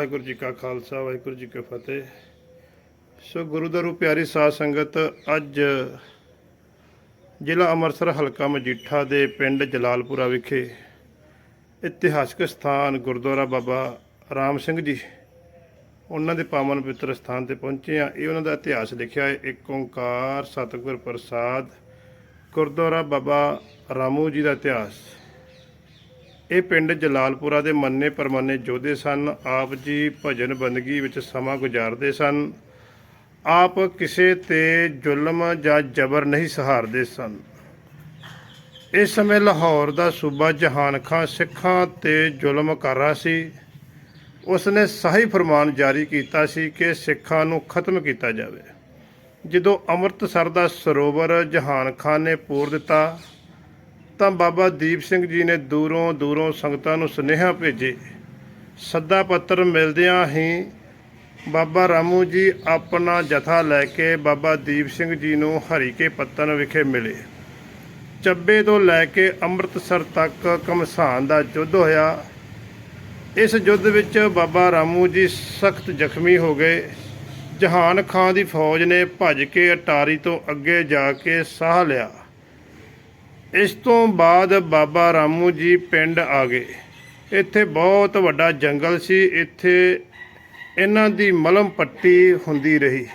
ਵਾਹਿਗੁਰੂ ਜੀ ਕਾ ਖਾਲਸਾ, ਵਾਹਿਗੁਰੂ ਜੀ ਕੀ ਫਤਿਹ। ਸੋ ਗੁਰੂ ਦਾ ਪਿਆਰੀ ਸਾਧ ਸੰਗਤ, ਅੱਜ ਜ਼ਿਲ੍ਹਾ ਅੰਮ੍ਰਿਤਸਰ ਹਲਕਾ ਮਜੀਠਾ ਦੇ ਪਿੰਡ ਜਲਾਲਪੁਰਾ ਵਿਖੇ ਇਤਿਹਾਸਕ ਸਥਾਨ ਗੁਰਦੁਆਰਾ ਬਾਬਾ ਰਾਮ ਸਿੰਘ ਜੀ, ਉਹਨਾਂ ਦੇ ਪਾਵਨ ਪਵਿੱਤਰ ਸਥਾਨ ਤੇ ਪਹੁੰਚੇ ਆ ਇਹ ਉਹਨਾਂ ਦਾ ਇਤਿਹਾਸ ਲਿਖਿਆ ਹੈ, ਇੱਕ ਓੰਕਾਰ ਸਤਿਗੁਰ ਪ੍ਰਸਾਦ, ਗੁਰਦੁਆਰਾ ਬਾਬਾ ਰਾਮੂ ਜੀ ਦਾ ਇਤਿਹਾਸ। ਇਹ ਪਿੰਡ ਜਲਾਲਪੁਰਾ ਦੇ ਮੰਨੇ ਪਰਮਾਨੇ ਯੋਧੇ ਸਨ। ਆਪ ਜੀ ਭਜਨ ਬੰਦਗੀ ਵਿੱਚ ਸਮਾਂ ਗੁਜ਼ਾਰਦੇ ਸਨ। ਆਪ ਕਿਸੇ ਤੇ ਜ਼ੁਲਮ ਜਾਂ ਜ਼ਬਰ ਨਹੀਂ ਸਹਾਰਦੇ ਸਨ। ਇਸ ਸਮੇਂ ਲਾਹੌਰ ਦਾ ਸੂਬਾ ਜਹਾਨ ਖਾਂ ਸਿੱਖਾਂ ਤੇ ਜ਼ੁਲਮ ਕਰ ਰਿਹਾ ਸੀ। ਉਸ ਨੇ ਸਹੀ ਫਰਮਾਨ ਜਾਰੀ ਕੀਤਾ ਸੀ ਕਿ ਸਿੱਖਾਂ ਨੂੰ ਖਤਮ ਕੀਤਾ ਜਾਵੇ। ਜਦੋਂ ਅੰਮ੍ਰਿਤਸਰ ਦਾ ਸਰੋਵਰ ਜਹਾਨ ਖਾਂ ਨੇ ਪੂਰ ਦਿੱਤਾ ਤਾਂ ਬਾਬਾ ਦੀਪ ਸਿੰਘ ਜੀ ਨੇ ਦੂਰੋਂ ਦੂਰੋਂ ਸੰਗਤਾਂ ਨੂੰ ਸੁਨੇਹਾ ਭੇਜੇ। ਸੱਦਾ ਪੱਤਰ ਮਿਲਦਿਆਂ ਹੀ ਬਾਬਾ ਰਾਮੂ ਜੀ ਆਪਣਾ ਜਥਾ ਲੈ ਕੇ ਬਾਬਾ ਦੀਪ ਸਿੰਘ ਜੀ ਨੂੰ ਹਰੀਕੇ ਪੱਤਨ ਵਿਖੇ ਮਿਲੇ। ਚੱਬੇ ਤੋਂ ਲੈ ਕੇ ਅੰਮ੍ਰਿਤਸਰ ਤੱਕ ਕਮਸਾਨ ਦਾ ਯੁੱਧ ਹੋਇਆ। ਇਸ ਯੁੱਧ ਵਿੱਚ ਬਾਬਾ ਰਾਮੂ ਜੀ ਸਖਤ ਜ਼ਖਮੀ ਹੋ ਗਏ। ਜਹਾਨ ਖਾਨ ਦੀ ਫੌਜ ਨੇ ਭੱਜ ਕੇ ਅਟਾਰੀ ਤੋਂ ਅੱਗੇ ਜਾ ਕੇ ਸਾਹ ਲਿਆ। ਇਸ ਤੋਂ ਬਾਅਦ ਬਾਬਾ ਰਾਮੂ ਜੀ ਪਿੰਡ ਆ ਗਏ। ਇੱਥੇ ਬਹੁਤ ਵੱਡਾ ਜੰਗਲ ਸੀ। ਇੱਥੇ ਇਹਨਾਂ ਦੀ ਮਲਮ ਪੱਟੀ ਹੁੰਦੀ ਰਹੀ।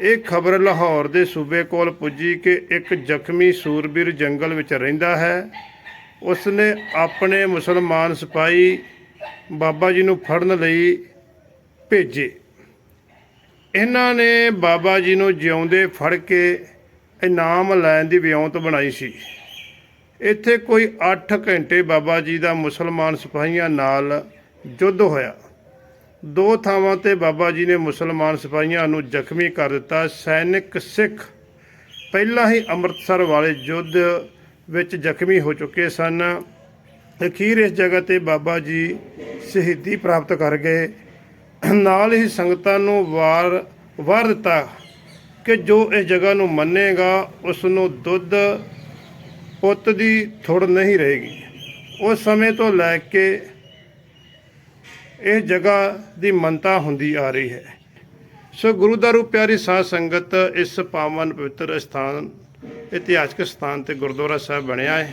ਇਹ ਖਬਰ ਲਾਹੌਰ ਦੇ ਸੂਬੇ ਕੋਲ ਪੁੱਜੀ ਕਿ ਇੱਕ ਜ਼ਖਮੀ ਸੂਰਬੀਰ ਜੰਗਲ ਵਿੱਚ ਰਹਿੰਦਾ ਹੈ। ਉਸਨੇ ਆਪਣੇ ਮੁਸਲਮਾਨ ਸਿਪਾਹੀ ਬਾਬਾ ਜੀ ਨੂੰ ਫੜਨ ਲਈ ਭੇਜੇ। ਇਹਨਾਂ ਨੇ ਬਾਬਾ ਜੀ ਨੂੰ ਜਿਉਂਦੇ ਫੜ ਕੇ ਇਨਾਮ ਲੈਣ ਦੀ ਵਿਉਂਤ ਬਣਾਈ ਸੀ। ਇੱਥੇ ਕੋਈ 8 ਘੰਟੇ ਬਾਬਾ ਜੀ ਦਾ ਮੁਸਲਮਾਨ ਸਿਪਾਹੀਆਂ ਨਾਲ ਯੁੱਧ ਹੋਇਆ। ਦੋ ਥਾਵਾਂ ਤੇ ਬਾਬਾ ਜੀ ਨੇ ਮੁਸਲਮਾਨ ਸਿਪਾਹੀਆਂ ਨੂੰ ਜ਼ਖਮੀ ਕਰ ਦਿੱਤਾ। ਸੈਨਿਕ ਸਿੱਖ ਪਹਿਲਾਂ ਹੀ ਅੰਮ੍ਰਿਤਸਰ ਵਾਲੇ ਯੁੱਧ ਵਿੱਚ ਜ਼ਖਮੀ ਹੋ ਚੁੱਕੇ ਸਨ। ਅਖੀਰ ਇਸ ਜਗ੍ਹਾ ਤੇ ਬਾਬਾ ਜੀ ਸ਼ਹੀਦੀ ਪ੍ਰਾਪਤ ਕਰ ਗਏ। ਨਾਲ ਹੀ ਸੰਗਤਾਂ ਨੂੰ ਵਾਰ ਵਾਰ ਦਿੱਤਾ ਕਿ ਜੋ ਇਸ ਜਗ੍ਹਾ ਨੂੰ ਮੰਨੇਗਾ ਉਸ ਨੂੰ ਦੁੱਧ ਪੁੱਤ ਦੀ ਥੁੜ ਨਹੀਂ ਰਹੇਗੀ। ਉਸ ਸਮੇਂ ਤੋਂ ਲੈ ਕੇ ਇਹ ਜਗ੍ਹਾ ਦੀ ਮੰਨਤਾ ਹੁੰਦੀ ਆ ਰਹੀ ਹੈ। ਸੋ ਗੁਰੂ ਦਾ ਰੂਪ ਪਿਆਰੀ ਸਾਧ ਸੰਗਤ ਇਸ ਪਾਵਨ ਪਵਿੱਤਰ ਸਥਾਨ, ਇਤਿਹਾਸਕ ਸਥਾਨ ਤੇ ਗੁਰਦੁਆਰਾ ਸਾਹਿਬ ਬਣਿਆ ਹੈ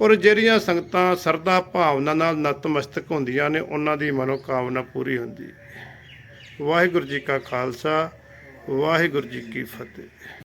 ਔਰ ਜਿਹੜੀਆਂ ਸੰਗਤਾਂ ਸਰਦਾ ਭਾਵਨਾ ਨਾਲ ਨਤਮਸਤਕ ਹੁੰਦੀਆਂ ਨੇ, ਉਹਨਾਂ ਦੀ ਮਨੋਕਾਮਨਾ ਪੂਰੀ ਹੁੰਦੀ ਹੈ। ਵਾਹਿਗੁਰੂ ਜੀ ਕਾ ਖਾਲਸਾ ਵਾਹਿਗੁਰੂ ਜੀ ਕੀ ਫਤਿਹ।